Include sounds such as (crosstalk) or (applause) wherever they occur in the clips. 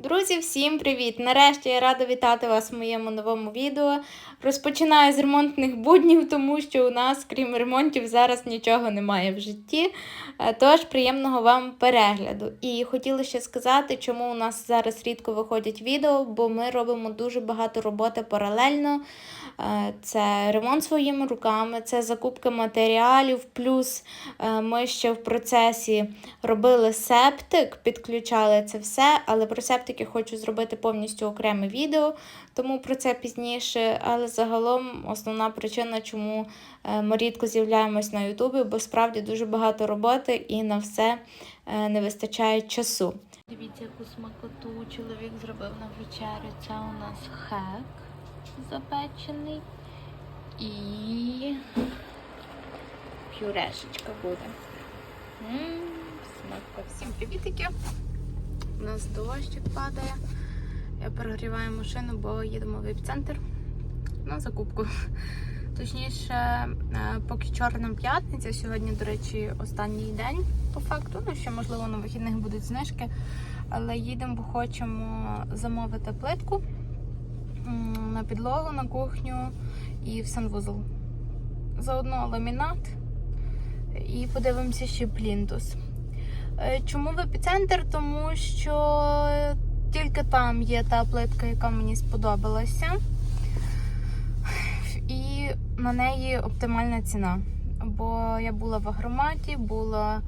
Друзі, всім привіт! Нарешті я рада вітати вас в моєму новому відео. Розпочинаю з ремонтних буднів, тому що у нас, крім ремонтів, зараз нічого немає в житті. Е, Тож приємного вам перегляду. І хотіла ще сказати, чому у нас зараз рідко виходять відео, бо ми робимо дуже багато роботи паралельно. Е, Це ремонт своїми руками, це закупка матеріалів. Плюс е, ми ще в процесі робили септик, підключали це все, але про септики хочу зробити повністю окреме відео, тому про це пізніше. Але загалом основна причина, чому е, ми рідко з'являємось на Ютубі, бо справді дуже багато роботи і на все е, не вистачає часу. Дивіться, яку смакоту чоловік зробив на вечерю. Це у нас хек запечений і пюрешечка буде. М, Смакко. Всім привітики. У нас дощик падає. Я перегріваю машину, бо їдемо в епіцентр на закупку. Точніше, е, поки чорна п'ятниця. Сьогодні, до речі, останній день по факту. Ну, ще, можливо, на вихідних будуть знижки. Але їдемо, бо хочемо замовити плитку на підлогу, на кухню і в санвузол. Заодно ламінат. І подивимося ще плінтус. Е, Чому в епіцентр? Тому що тільки там є та плитка, яка мені сподобалася. І на неї оптимальна ціна. Бо я була в агроматі, була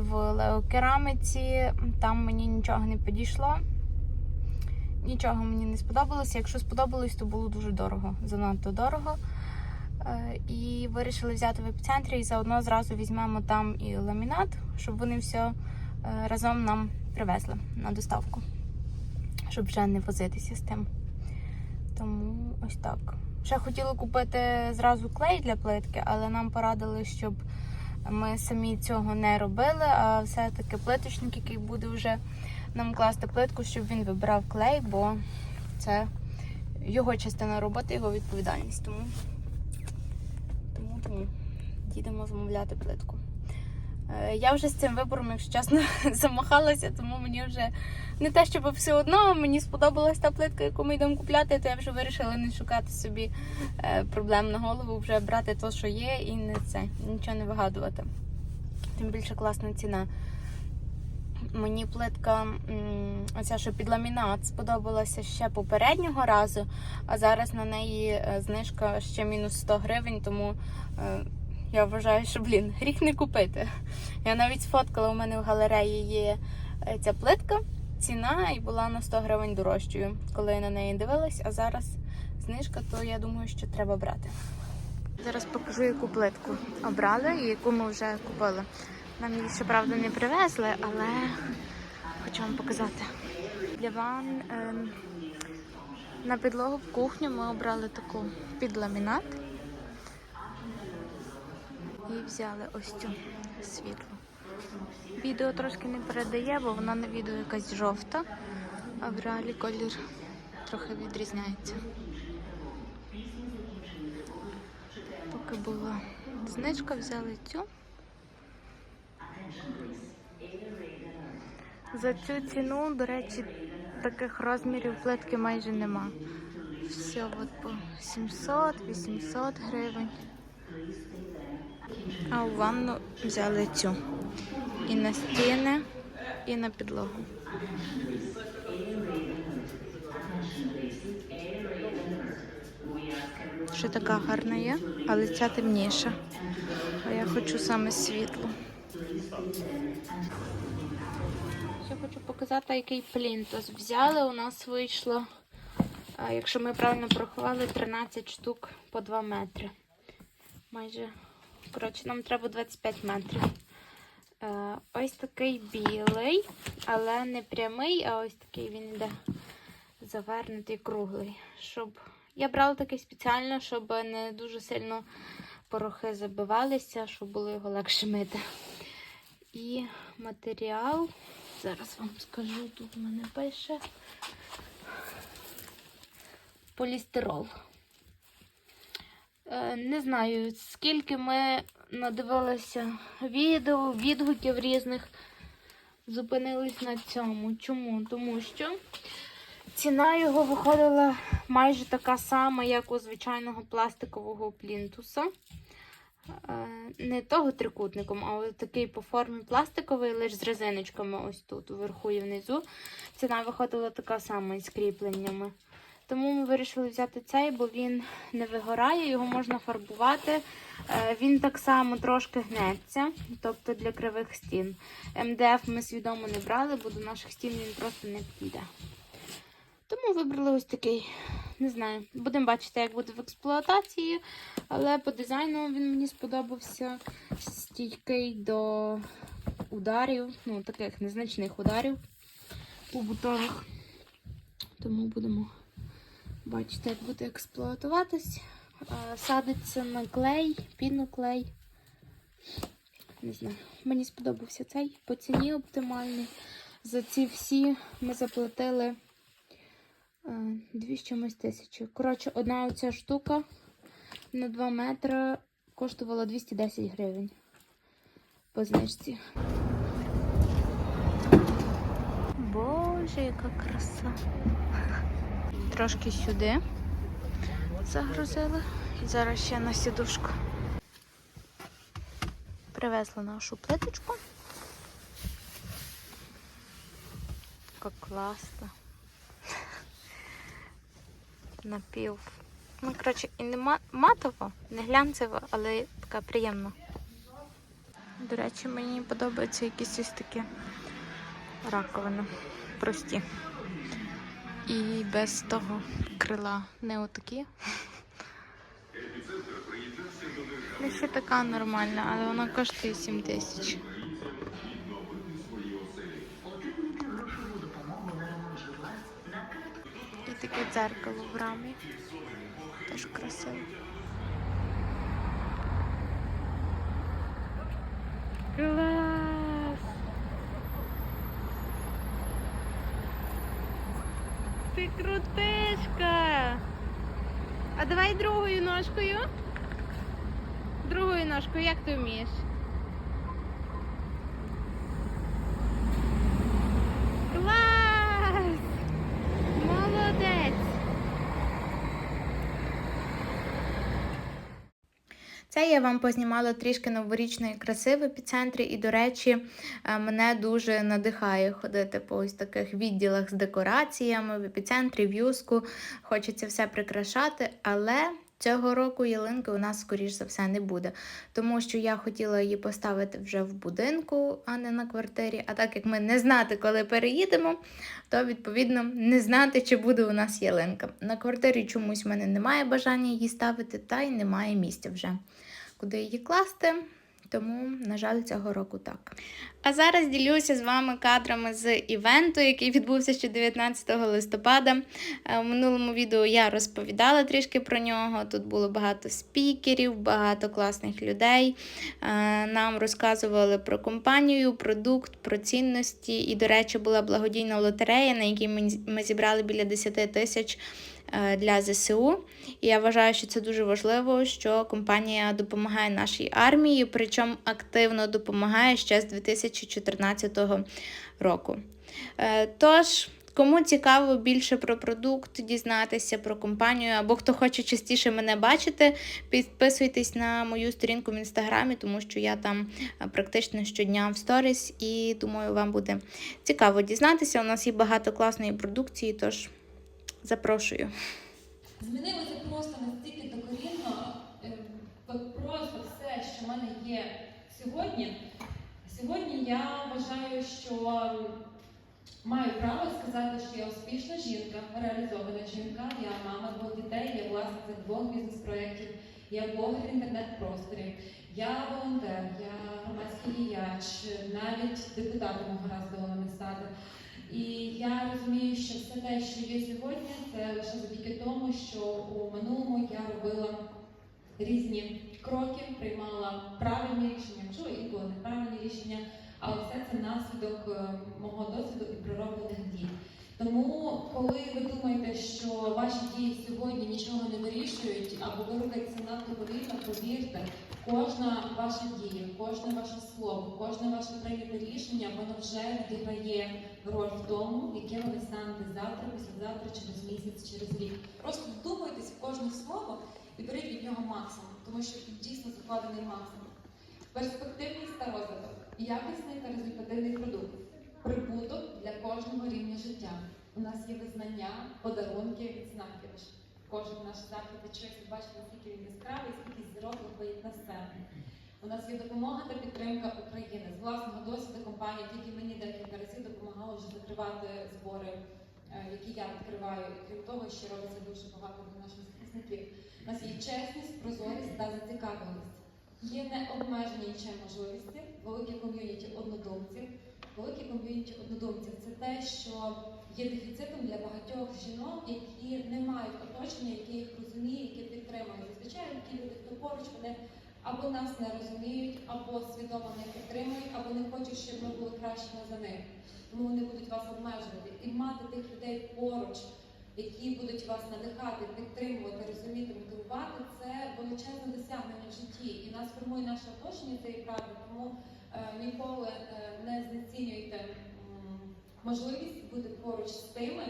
в леокераміці, там мені нічого не підійшло. Нічого мені не сподобалося. Якщо сподобалось, то було дуже дорого, занадто дорого. Е, І вирішили взяти в епіцентрі і заодно зразу візьмемо там і ламінат, щоб вони все разом нам привезли на доставку, щоб вже не возитися з тим. Тому ось так. Ще хотіла купити зразу клей для плитки, але нам порадили, щоб ми самі цього не робили, а все-таки плиточник, який буде вже нам класти плитку, щоб він вибирав клей, бо це його частина роботи, його відповідальність. Тому тому, їдемо замовляти плитку. Е, Я вже з цим вибором, якщо чесно, (laughs) замахалася, тому мені вже не те, щоб все одно мені сподобалась та плитка, яку ми йдемо купляти, то я вже вирішила не шукати собі е, проблем на голову, вже брати те, що є, і не це, нічого не вигадувати. Тим більше класна ціна. Мені плитка, оця, що під ламінат, сподобалася ще попереднього разу, а зараз на неї е, знижка ще мінус 100 гривень, тому е, я вважаю, що, блін, гріх не купити. Я навіть сфоткала, у мене в галереї є е, ця плитка, ціна і була на 100 гривень дорожчою, коли я на неї дивилась, а зараз знижка, то я думаю, що треба брати. Зараз покажу, яку плитку обрали і яку ми вже купили. Нам її, щоправда, не привезли, але хочу вам показати. Для ван ем, на підлогу в кухню ми обрали таку під ламінат і взяли ось цю світлу. Відео трошки не передає, бо вона на відео якась жовта, а в реалі колір трохи відрізняється. Поки була знижка, взяли цю. За цю ціну, до речі, таких розмірів плитки майже нема. Все от по 700-800 гривень. А у ванну взяли цю. І на стіни, і на підлогу. Ще така гарна є, але ця темніша. А я хочу саме світло. Ще хочу показати, який плінтус взяли. У нас вийшло, якщо ми правильно порахували, 13 штук по 2 метри. Майже, коротше, нам треба 25 метрів. Е, Ось такий білий, але не прямий, а ось такий він йде завернутий круглий. Щоб... Я брала такий спеціально, щоб не дуже сильно порохи забивалися, щоб було його легше мити. І матеріал, зараз вам скажу, тут в мене пише полістирол. Е, Не знаю, скільки ми надивилися відео, відгуків різних. зупинились на цьому. Чому? Тому що ціна його виходила майже така сама, як у звичайного пластикового плінтуса. Е, Не того трикутником, а ось такий по формі пластиковий, лише з резиночками ось тут, вверху і внизу. Ціна виходила така сама із кріпленнями. Тому ми вирішили взяти цей, бо він не вигорає, його можна фарбувати. Е, Він так само трошки гнеться, тобто для кривих стін. МДФ ми свідомо не брали, бо до наших стін він просто не підійде. Тому вибрали ось такий. Не знаю, будемо бачити, як буде в експлуатації, але по дизайну він мені сподобався стійкий до ударів, ну таких незначних ударів побутових. Тому будемо бачити, як буде експлуатуватись. Садиться на клей, піноклей. Не знаю, мені сподобався цей по ціні оптимальний. За ці всі ми заплатили дві з чимось тисячі. Коротше, одна оця штука на 2 метри коштувала 210 гривень по знижці. Боже, яка краса. (laughs) Трошки сюди загрузили. І зараз ще на сідушку. Привезли нашу плиточку. Як класно. Напів. Ну, коротше, і не матово, не глянцево, але така приємна. До речі, мені подобаються якісь ось такі раковини. Прості. І без того крила не отакі. Ну, ще така нормальна, але вона коштує 7 тисяч. Дзеркало в рамі. Теж красиво. Клас! Ти крутишка! А давай другою ножкою. Другою ножкою, як ти вмієш? Клас! Молодець! Це я вам познімала трішки новорічної краси в епіцентрі, і, до речі, е, мене дуже надихає ходити по ось таких відділах з декораціями в епіцентрі, в юску. Хочеться все прикрашати, але. Цього року ялинки у нас, скоріш за все, не буде, тому що я хотіла її поставити вже в будинку, а не на квартирі. А так як ми не знати, коли переїдемо, то відповідно не знати, чи буде у нас ялинка. На квартирі чомусь в мене немає бажання її ставити, та й немає місця вже, куди її класти. Тому, на жаль, цього року так. А зараз ділюся з вами кадрами з івенту, який відбувся ще 19 листопада. Е, У минулому відео я розповідала трішки про нього. Тут було багато спікерів, багато класних людей. Е, Нам розказували про компанію, продукт, про цінності. І, до речі, була благодійна лотерея, на якій ми- зібрали біля 10 тисяч е, для ЗСУ. І я вважаю, що це дуже важливо, що компанія допомагає нашій армії, причому активно допомагає ще з 2014 року. Е, Тож. Кому цікаво більше про продукт, дізнатися про компанію, або хто хоче частіше мене бачити, підписуйтесь на мою сторінку в інстаграмі, тому що я там е, практично щодня в сторіс, і думаю, вам буде цікаво дізнатися. У нас є багато класної продукції, тож запрошую. Змінилося просто настільки докорінно, е, просто все, що в мене є сьогодні. Сьогодні я вважаю, що маю право сказати, що я успішна жінка, реалізована жінка, я мама двох дітей, я власниця двох бізнес-проєктів, я блогер в інтернет-просторі, я волонтер, я громадський діяч, навіть депутатом гаразд не стати. І я розумію, що все те, що є сьогодні, це лише завдяки тому, що у минулому я робила різні кроки, приймала правильні рішення, можливо, інколи неправильні рішення, але все це наслідок е, мого досвіду і пророблених дій. Тому, коли ви думаєте, що ваші дії сьогодні нічого не вирішують, або ви рухаєтеся надто повільно, повірте, Кожна ваша дія, кожне ваше слово, кожне ваше прийняте рішення, воно вже відіграє роль в тому, яке ви станете завтра, післязавтра, через місяць, через рік. Просто вдумайтесь в кожне слово і беріть від нього максимум, тому що тут дійсно закладений максимум. Перспективність та розвиток, якісний та результативний продукт, прибуток для кожного рівня життя. У нас є визнання, подарунки, відзнаки. Ви Кожен наш захід відчується, бачите, наскільки він яскравий, скільки зірок виходить на сцену. У нас є допомога та підтримка України. З власного досвіду компанія тільки мені декілька разів допомагала вже закривати збори, е, які я відкриваю. І крім того, ще робиться дуже багато для наших захисників. У нас є чесність, прозорість та зацікавленість. Є необмежені нічим можливості, велике ком'юніті однодумців. Велике ком'юніті однодумців це те, що є дефіцитом для багатьох жінок, які не мають оточення, яке їх розуміє, яке підтримує. Зазвичай такі люди, хто поруч, вони або нас не розуміють, або свідомо не підтримують, або не хочуть, щоб ми були кращими за них. Тому вони будуть вас обмежувати. І мати тих людей поруч, які будуть вас надихати, підтримувати, розуміти, мотивувати, це величезне досягнення в житті. І нас формує наше оточення цієї правди, тому е, ніколи е, не знецінюйте можливість бути поруч з тими,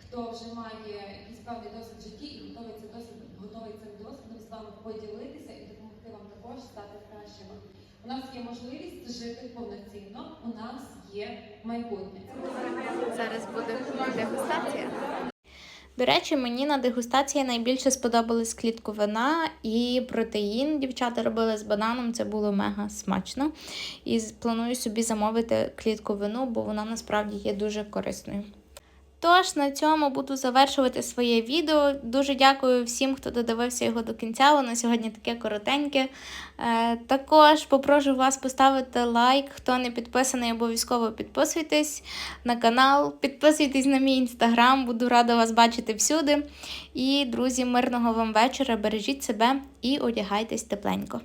хто вже має якийсь певний досвід в житті і готовий цей досвід, готовий цим досвідом з вами поділитися і допомогти вам також стати кращими. У нас є можливість жити повноцінно, у нас є майбутнє. Зараз буде дегустація. До речі, мені на дегустації найбільше сподобалась клітковина і протеїн. Дівчата робили з бананом, це було мега смачно. І планую собі замовити клітковину, бо вона насправді є дуже корисною. Тож на цьому буду завершувати своє відео. Дуже дякую всім, хто додивився його до кінця. Воно сьогодні таке коротеньке. Е, також попрошу вас поставити лайк. Хто не підписаний, обов'язково підписуйтесь на канал, підписуйтесь на мій інстаграм, буду рада вас бачити всюди. І, друзі, мирного вам вечора, бережіть себе і одягайтесь тепленько.